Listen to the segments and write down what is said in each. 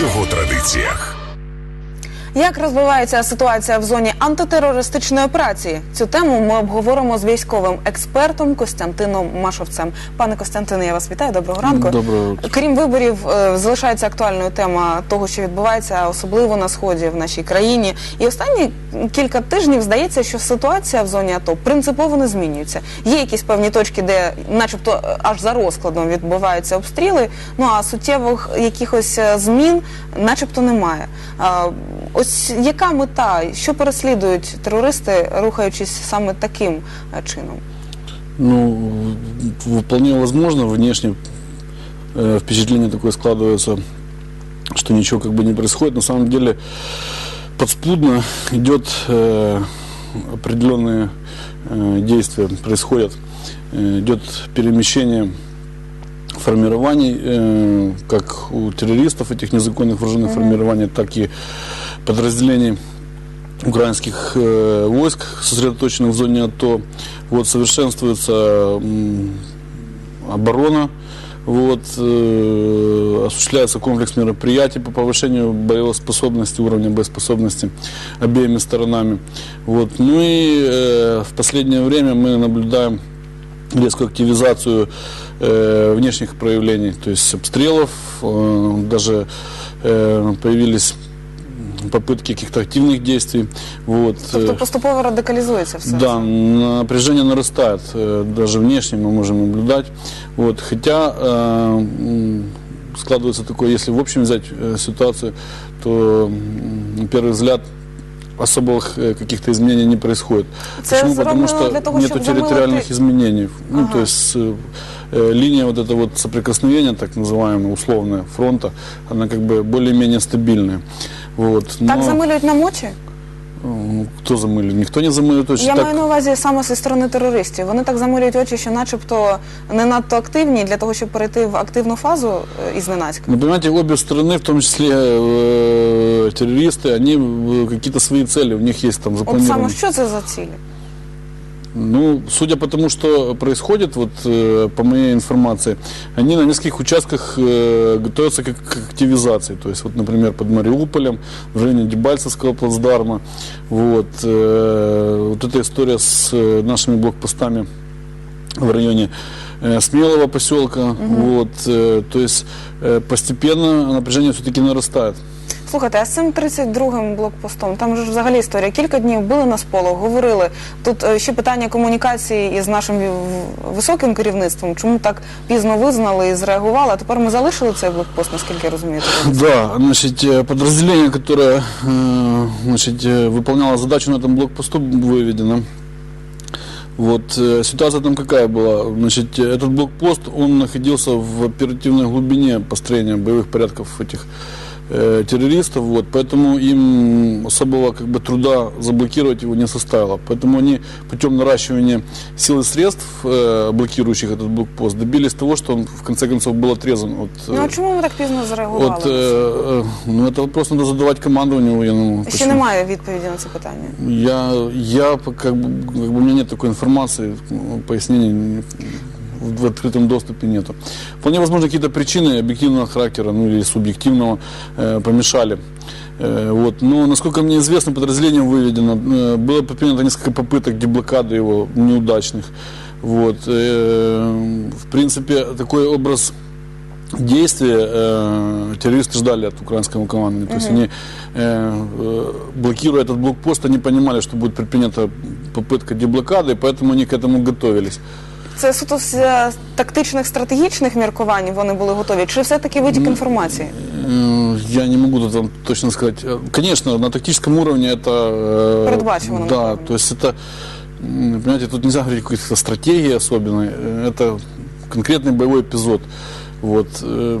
його традиціях. Як розвивається ситуація в зоні антитерористичної операції? Цю тему ми обговоримо з військовим експертом Костянтином Машовцем. Пане Костянтине, я вас вітаю. Доброго ранку. Доброго. Крім виборів, е, залишається актуальною тема того, що відбувається, особливо на сході в нашій країні. І останні кілька тижнів здається, що ситуація в зоні АТО принципово не змінюється. Є якісь певні точки, де, начебто, е, аж за розкладом відбуваються обстріли. Ну а суттєвих якихось е, змін, начебто, немає. Ось яка мета, що переслідують терористи, рухаючись саме таким чином? Ну, вполне возможно, внешне э, впечатление такое складывается, что ничего как бы не происходит. На самом деле подспудно идет э, определенные э, действия, происходят, Э, идет перемещение формирований, э, как у террористов, этих незаконных вооруженных формирований, так и подразделений украинских э, войск, сосредоточенных в зоне АТО. Вот, совершенствуется оборона, вот, э, осуществляется комплекс мероприятий по повышению боеспособности, уровня боеспособности обеими сторонами. Вот. Ну и э, в последнее время мы наблюдаем резкую активизацию внешних проявлений, то есть обстрелов, даже появились попытки каких-то активных действий. Вот. Тобто э, поступово радикалізується все. да, напряжение нарастает, э, даже внешне мы можем наблюдать. Вот, хотя э, складывается такое, если в общем взять ситуацию, то на первый взгляд особых каких-то изменений не происходит. Это Почему? Потому что для того, нету территориальных замылить- изменений. Ну, Ага. то есть э, линия вот это вот соприкосновения, так называемая, условная, фронта, она как бы более-менее стабильная. Вот. Так Но, замилюють нам очі? ну, кто замылил? Никто не замылил точно. Я так, маю на увазі саме зі сторони терористів. Вони так замилюють очі, що начебто не надто активні для того, щоб перейти в активну фазу е, і зненацька. Ну, понимаете, обе стороны, в том числе э, террористы, они э, какие-то свои цели, у них есть там От запланированы. саме що це за цілі? Ну, судя по тому, что происходит, вот э, по моей информации, они на нескольких участках э, готовятся к, к активизации. То есть, вот, например, под Мариуполем, в районе Дебальцевского плацдарма. Вот, э, вот эта история с э, нашими блокпостами в районе э, Смелого поселка. Вот, э, то есть э, постепенно напряжение все-таки нарастает. Слухайте, а з цим 32-м блокпостом, там же ж взагалі історія. Кілька днів били на сполох, говорили. Тут е, ще питання комунікації із нашим ві- в- високим керівництвом. Чому так пізно визнали і зреагували? А тепер ми залишили цей блокпост, наскільки я розумію. Да, значит, э, подразделение, которое э, значит, э, выполняло задачу на этом блокпосту, выведено. Вот э, ситуация там какая была? Значит, э, этот блокпост, он находился в оперативной глубине построения боевых порядков этих э, террористов, вот, поэтому им особого как бы труда заблокировать его не составило. Поэтому они путем наращивания сил и средств, э, блокирующих этот блокпост, добились того, что он в конце концов был отрезан от Ну э, а чому ми так пізно зреагували? вот, э, э, ну, это вопрос надо задавать командованию военному. Ще Почему? немає відповіді на це питання. Я, я по- как бы, как бы у меня нет такой информации, ну, пояснений не- в, открытом доступе нету. Вполне возможно, какие-то причины объективного характера, ну или субъективного, э, помешали. Э, вот. Но, насколько мне известно, подразделением выведено, э, было предпринято несколько попыток деблокады его неудачных. Вот. Э, в принципе, такой образ действия э, террористы ждали от украинского командования. То есть они, э, э, блокируя этот блокпост, они понимали, что будет предпринята попытка деблокады, поэтому они к этому готовились. Це суто з е, тактичних стратегічних міркувань вони були готові, чи все-таки витік інформації? Э, Я не могу тут вам точно сказать. Э, Конечно, на тактическом уровне это... э, Передбачивано, Да, наверное. то есть это, м, понимаете, тут нельзя говорить о какой-то стратегии особенной. Э, Это конкретный боевой эпизод. Вот. э,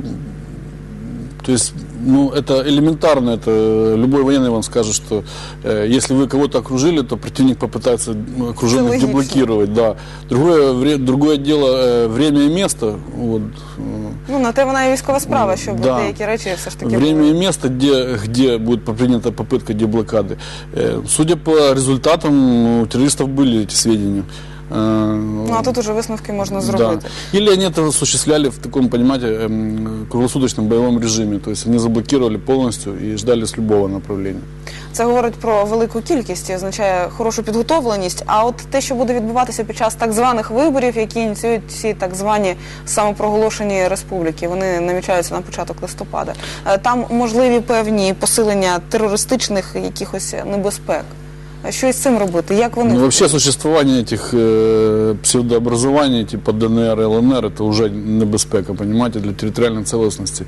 То есть, ну, это элементарно, это любой военный вам скажет, что э, если вы кого-то окружили, то противник попытается ну, Это окруженных логично. деблокировать, да. Другое, вре- другое дело э, время и место, вот, э, Ну на те вона і військова справа, щоб Да. деякі речі все ж таки Время були. и место, где, где будет предпринята попытка деблокады. Э, Судя по результатам, у террористов были эти сведения. Ну а тут уже висновки можна зробити. Да. Или они это осуществляли в таком, понимаете, эм, круглосуточном боевом режиме. То есть они заблокировали полностью и ждали с любого направления. Це говорить про велику кількість і означає хорошу підготовленість. А от те, що буде відбуватися під час так званих виборів, які ініціюють ці так звані самопроголошені республіки, вони намічаються на початок листопада. е, Там можливі певні посилення терористичних якихось небезпек. Що із цим робити? Як вони Ну, вообще существование этих э, псевдообразований типа ДНР и ЛНР это уже небезпека, понимаете, для территориальной целостности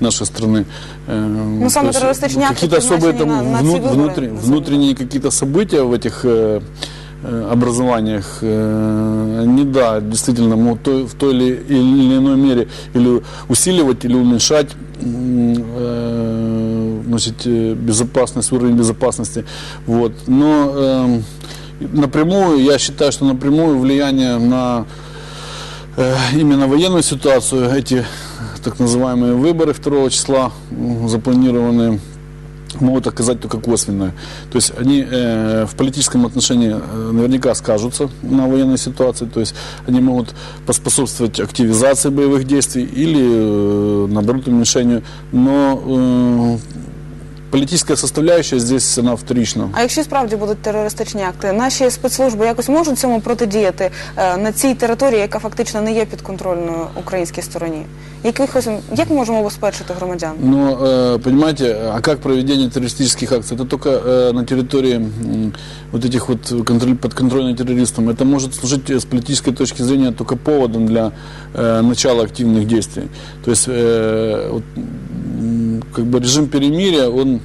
нашей страны. Э, Ну, самые то есть террористичные акты Какие-то особые предназначены там на- на вну- эти выборы, внутри- назовем. внутренние какие-то события в этих э, э, образованиях, э, они, да, действительно могут той- в той или, или иной мере или усиливать, или уменьшать м, э, значит, э, безопасность, уровень безопасности. Вот. Но эм, напрямую, я считаю, что напрямую влияние на э, именно военную ситуацию, эти так называемые выборы 2 числа запланированные, могут оказать только косвенное. То есть они э, в политическом отношении э, наверняка скажутся на военной ситуации, то есть они могут поспособствовать активизации боевых действий или, э, наоборот, уменьшению. Но э, политическая составляющая здесь, она вторична. А якщо справді будуть терористичні акти, наші спецслужби якось можуть цьому протидіяти е, на цій території, яка фактично не є підконтрольною українській стороні? Якихось як ми можемо убезпечити громадян? Но, э, понимаете, а как проведение террористических акций? Это только э, на территории м, вот этих вот контроль, подконтрольных террористам. Это может служить э, с политической точки зрения только поводом для э, начала активных действий. То есть, э, вот, м, как бы режим перемирия, он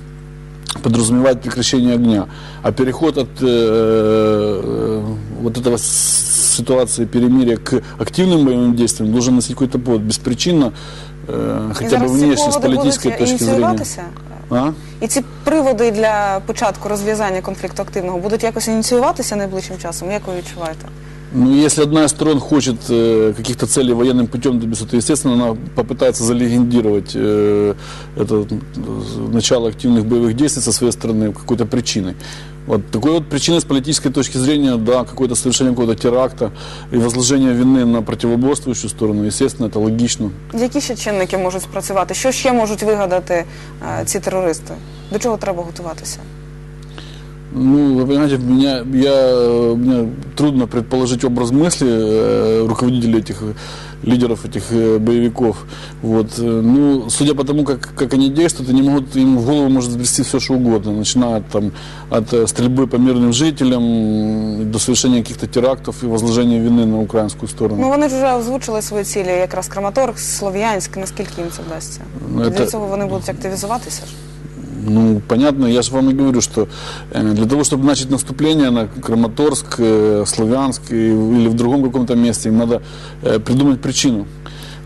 подразумевает прекращение огня. А переход от э, э, вот этого с- ситуации перемирия к активным боевым действиям должен носить какой-то повод. Беспричинно, э, І хотя бы зараз ці внешне, с поводи политической будуть точки зрения. ініціюватися? А? І ці приводи для початку розв'язання конфлікту активного будуть якось ініціюватися найближчим часом? Як ви відчуваєте? Ну, если одна из сторон хочет э, каких-то целей военным путем добиться, то, естественно, она попытается залегендировать э, это э, начало активных боевых действий со своей стороны какой-то причиной. Вот такой вот причиной с политической точки зрения, да, какое-то совершение какого-то теракта и возложение вины на противоборствующую сторону, естественно, это логично. Які ще чинники можуть спрацювати? Що ще можуть вигадати е, ці терористи? До чого треба готуватися? Ну, вы понимаете, меня, я, мне трудно предположить образ мысли э, руководителей этих э, лидеров этих э, боевиков. Вот. э, Ну, судя по тому, как, как они действуют, они могут, им в голову может взбрести все, что угодно, начиная там, от э, стрельбы по мирным жителям м, до совершения каких-то терактов и возложения вины на украинскую сторону. Ну вони ж вже озвучили свої цілі, якраз Краматорськ, Слов'янськ. Наскільки їм це вдасться? Ну, Для це- цього вони будуть активізуватися ж. Ну, понятно, я же вам и говорю, что э, для того, чтобы начать наступление на Краматорск, э, Славянск и- или в другом каком-то месте, им надо э, придумать причину.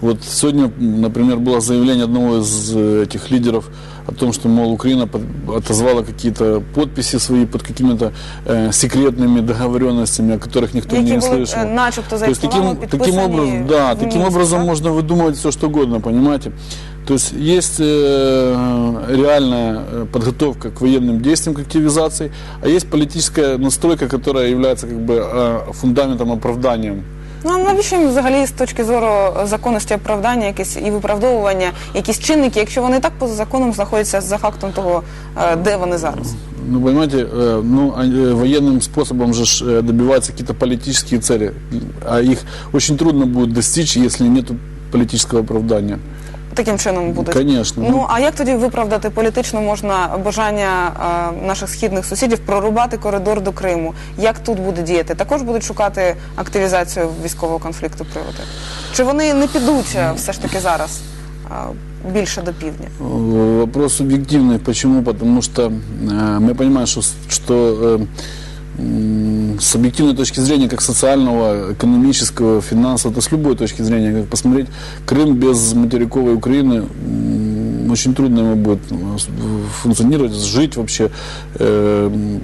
Вот сегодня, м, например, было заявление одного из э, этих лидеров о том, что, мол, Украина под- отозвала какие-то подписи свои под какими-то э, секретными договоренностями, о которых никто Які не були е, слышал. начебто за То есть їх таким, словами таким підписані образом, да, в таким Мінську, образом так? можно выдумывать все, что угодно, понимаете? То есть есть э, реальная э, подготовка к военным действиям, к активизации, а есть политическая настройка, которая является как бы э, фундаментом, оправданием. Ну а навіщо їм взагалі з точки зору законності оправдання, якесь і виправдовування, якісь чинники, якщо вони і так поза законом знаходяться за фактом того, е, де вони зараз? Ну, понимаете, э, ну, а, э, военным способом же ж, э, добиваются какие-то политические цели, а их очень трудно будет достичь, если нет политического оправдания. Таким чином будуть. Конечно. Ну а як тоді виправдати політично можна бажання е, наших східних сусідів прорубати коридор до Криму? Як тут буде діяти? Також будуть шукати активізацію військового конфлікту приводи? Чи вони не підуть е, все ж таки зараз е, більше до півдня? Э, Вопрос субъективный. Почему? Потому что э, мы понимаем, что, с- что э, м, с объективной точки зрения, как социального, экономического, финансового, то с любой точки зрения, как посмотреть, Крым без материковой Украины очень трудно ему будет э, функционировать, жить вообще э,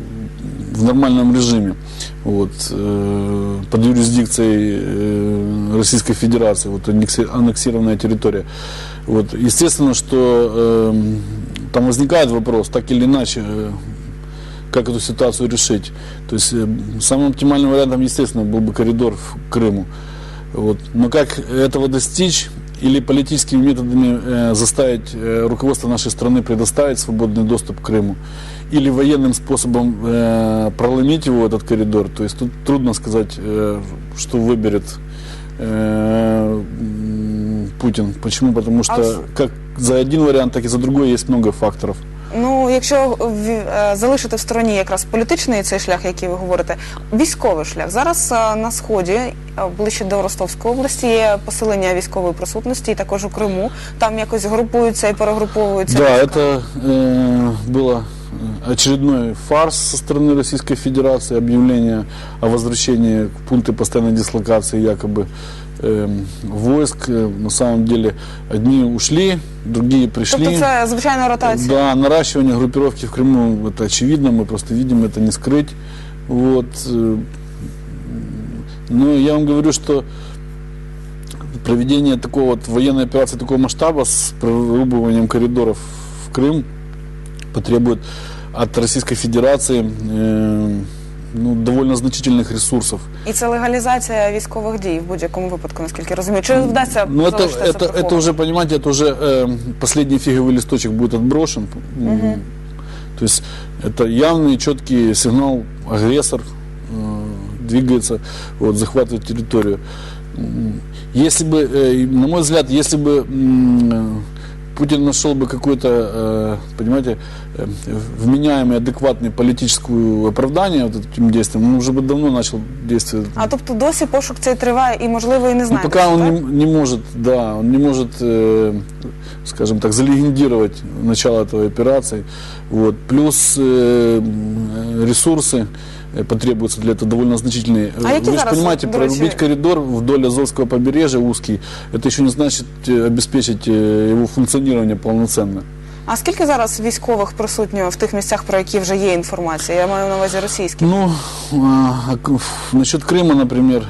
в нормальном режиме. Вот, э, под юрисдикцией э, Российской Федерации, вот аннекси- аннексированная территория. Вот, естественно, что э, там возникает вопрос, так или иначе, э, как эту ситуацию решить. То есть э, самым оптимальным вариантом, естественно, был бы коридор в Крыму. Вот. Но как этого достичь или политическими методами э, заставить э, руководство нашей страны предоставить свободный доступ к Крыму, или военным способом э, проломить его, этот коридор, то есть тут трудно сказать, э, что выберет э, Путин. Почему? Потому что А с- как за один вариант, так и за другой есть много факторов. Ну, якщо в- е, залишити в стороні якраз політичний цей шлях, який ви говорите, військовий шлях. Зараз е, на сході, е, ближче до Ростовської області, є посилення військової присутності, і також у Криму. Там якось групуються і перегруповуються. Да, війська. это э, было э, очередной фарс со стороны Российской Федерации, объявление о возвращении в пункты постоянной дислокации якобы эм, войск. Э, На самом деле одни ушли, другие пришли. Тобто це звичайна ротація. Да, наращивание группировки в Крыму, это очевидно, мы просто видим, это не скрыть. Вот. э, Но я вам говорю, что проведение такого вот военной операции такого масштаба с прорубыванием коридоров в Крым потребует от Российской Федерации э, ну, довольно значительных ресурсов. І це легалізація військових дій в будь-якому випадку, наскільки я розумію. Чи вдасться Ну, это, залишити це это, это прихованим? уже, понимаете, это уже э, последний фиговый листочек будет отброшен. М, То есть это явный, четкий сигнал, агрессор э, двигается, вот, захватывает территорию. М, Если бы, э, на мой взгляд, если бы м, э, Путин нашел бы какое-то, э, понимаете, э, вменяемое, адекватное политическое оправдание вот этим действиям, он уже бы давно начал действовать А тобто досі пошук цей триває і, можливо, і не ну, знає. пока он не, не может, да, он не может, э, скажем так, залегендировать начало этой операции. Вот. Плюс э, м, ресурсы э, потребуются для этого довольно значительные. А які Вы же зараз, понимаете, до речі- прорубить коридор вдоль Азовского побережья узкий, это еще не значит э, обеспечить э, его функционирование полноценно. А скільки зараз військових присутньо в тих місцях, про які вже є інформація? Я маю на увазі російські. Ну, а, а к- ф- насчет Крыма, например,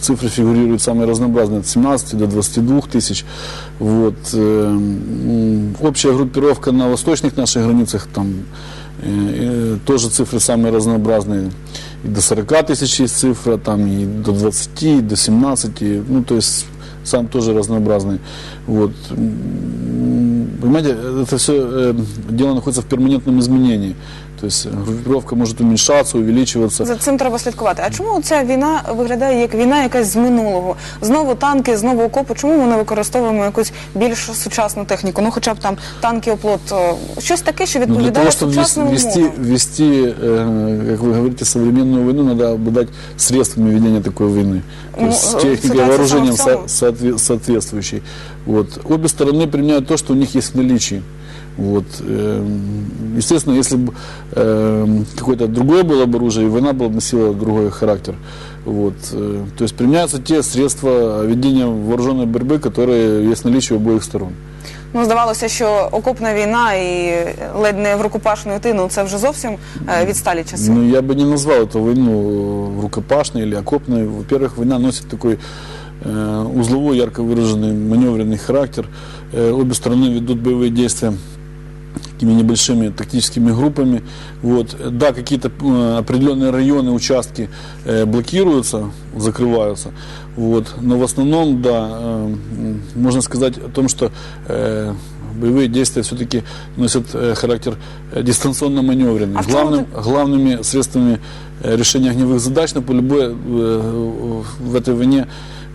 цифры фигурируют самые разнообразные, от 17 до 22 тысяч. Вот. э, м, Общая группировка на восточных наших границах, там э, э, тоже цифры самые разнообразные. И до 40 тысяч есть цифра, там и до 20, и до 17, и, ну, то есть сам тоже разнообразный. Вот. Понимаете, это все дело находится в перманентном изменении. То есть э, группировка может уменьшаться, увеличиваться. За цим треба слідкувати. А чому ця війна виглядає як війна якась з минулого? Знову танки, знову окопи. Чому ми не використовуємо якусь більш сучасну техніку? Ну, хоча б там танки оплот, е, щось таке, що Но Ну, для відповідає того, чтобы сучасним вести, умовам. вести э, как вы говорите, современную войну, надо обладать средствами ведения такой войны. То Ну, есть э, техникой, ситуация вооружением сама в со- соотве- соответствующей. Вот. Обе стороны применяют то, что у них есть в наличии. Вот. эм, Естественно, если бы эм, какое-то другое было бы оружие, и война была бы носила другой характер. Вот. э, То есть применяются те средства ведения вооруженной борьбы, которые есть в наличии у обоих сторон. Ну, здавалося, що окопна війна і ледь не в рукопашну йти, ну це вже зовсім е, відсталі часи. Ну, я бы не назвал эту войну э, рукопашной или окопной. Во-первых, война носит такой э, узловой, ярко выраженный маневренный характер. Э, обе стороны ведут боевые действия такими небольшими тактическими группами. Вот. Э, Да, какие-то э, определенные районы, участки э, блокируются, закрываются. Вот. Но в основном, да, э, м, можно сказать о том, что э, боевые действия все-таки носят э, характер э, дистанционно-маневренный. А в чём Главным, главными средствами э, решения огневых задач на поле боя э, в этой войне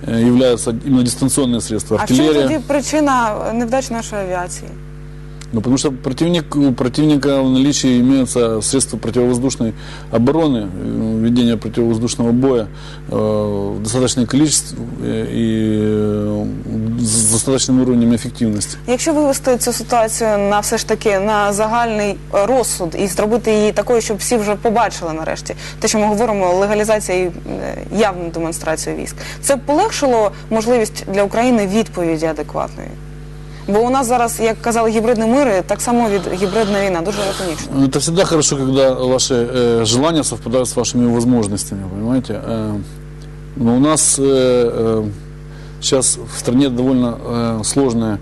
э, являются именно дистанционные средства. А в чому Артиллерия. тоді причина невдач нашої авіації? Ну, потому что противник, у противника в наличии имеются средства противовоздушной обороны, э, ведения противовоздушного боя э, в достаточном количестве э, и э, с достаточным уровнем эффективности. Якщо вивести цю ситуацію на все ж таки на загальний е, розсуд і зробити її такою, щоб всі вже побачили нарешті, те, що ми говоримо, легалізація і е, явну демонстрацію військ, це б полегшило можливість для України відповіді адекватної. Бо у нас зараз, як казали, гібридний мир, і так само від гібридна війна, дуже лаконічно. Это всегда хорошо, когда ваши э, желания совпадают с вашими возможностями, понимаете? Э, но у нас э, э, сейчас в стране довольно э, сложная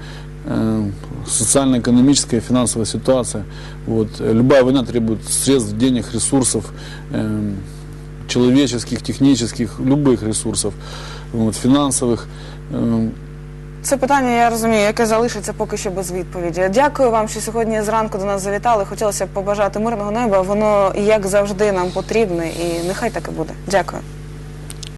э, социально-экономическая, финансовая ситуация. Вот. Э, Любая война требует средств, денег, ресурсов, э, человеческих, технических, любых ресурсов, вот, финансовых. Э, це питання, я розумію, яке залишиться поки що без відповіді. Дякую вам, що сьогодні зранку до нас завітали. Хотілося б побажати мирного неба. Воно як завжди нам потрібне, і нехай так і буде. Дякую.